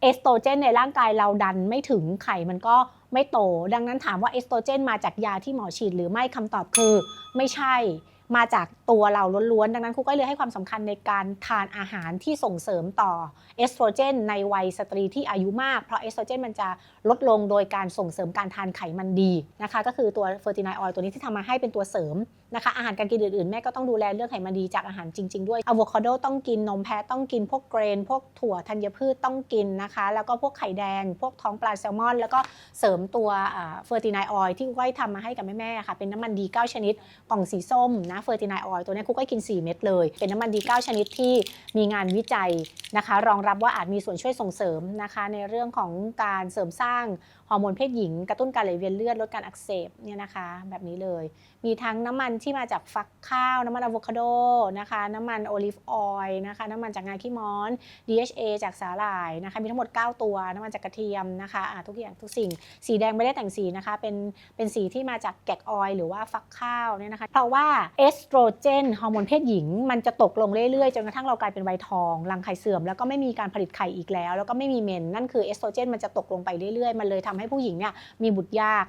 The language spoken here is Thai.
เอสโตรเจนในร่างกายเราดันไม่ถึงไข่มันก็ไม่โต ดังนั้นถามว่าเอสโตรเจนมาจากยาที่หมอฉีดหรือไม่คำตอบคือ ไม่ใช่ มาจากตัวเราล้วนๆ ดังนั้นครูก็เลยให้ความสำคัญในการทานอาหารที่ส่งเสริมต่อเอสโตรเจนในวัยสตรีที่อายุมาก เพราะเอสโตรเจนมันจะลดลงโดยการส่งเสริมการทานไขมันดีนะคะ ก็คือตัวเฟอร์ตินายออยตัวนี้ที่ทำมาให้เป็นตัวเสริมนะคะ อาหารการกินอื่นๆ แม่ก็ต้องดูแลเรื่องไขมันดีจากอาหารจริง ๆ ด้วยอะโวคาโดต้องกินนมแพะต้องกินพวกเกรน พวกถั่วธัญพืชต้องกินนะคะ แล้วก็พวกไข่แดง พวกท้องปลาแซลมอน แล้วก็เสริมตัวเฟอร์ตินายออยที่ก้อยทำมาให้กับแม่ๆค่ะเป็นน้ำมันดี 9 ชนิดกล่องสีส้มนะเฟอร์ตินายออยตัวนี้คุกก็กิน 4 เม็ดเลย เป็นน้ำมันดี9ชนิดที่มีงานวิจัยนะคะ รองรับว่าอาจมีส่วนช่วยส่งเสริมนะคะ ในเรื่องของการเสริมสร้างฮอร์โมนเพศหญิง กระตุ้นการไหลเวียนเลือดลดการอักเสบเนี่ยนะคะ แบบนี้เลย มีทั้งน้ำมันที่มาจากฟักข้าว น้ำมันอะโวคาโดนะคะ น้ำมันโอลิฟออยล์นะคะ น้ำมันจากงาขี้ม้อน DHA จากสาหร่ายนะคะ มีทั้งหมด 9 ตัว น้ำมันจากกระเทียมนะคะะทุกอย่างทุกสิ่ง สีแดงไม่ได้แต่งสีนะคะ เป็นเป็นสีที่มาจากแกกออยล์หรือว่าฟักข้าวเนี่ยนะคะ เพราะว่าเอสโตรเจนฮอร์โมนเพศหญิง มันจะตกลงเรื่อยๆจนกระทั่งเรากลายเป็นวัยทองรังไข่เสื่อมแล้วก็ไม่มีการผลิตไข่อีกแล้ว แล้วก็ไม่มีเมน นั่นคือเอสโตรเจนมันจะตกลงไปเรื่อยๆ มันเลยทำให้ผู้หญิงเนี่ยมีบุตรยาก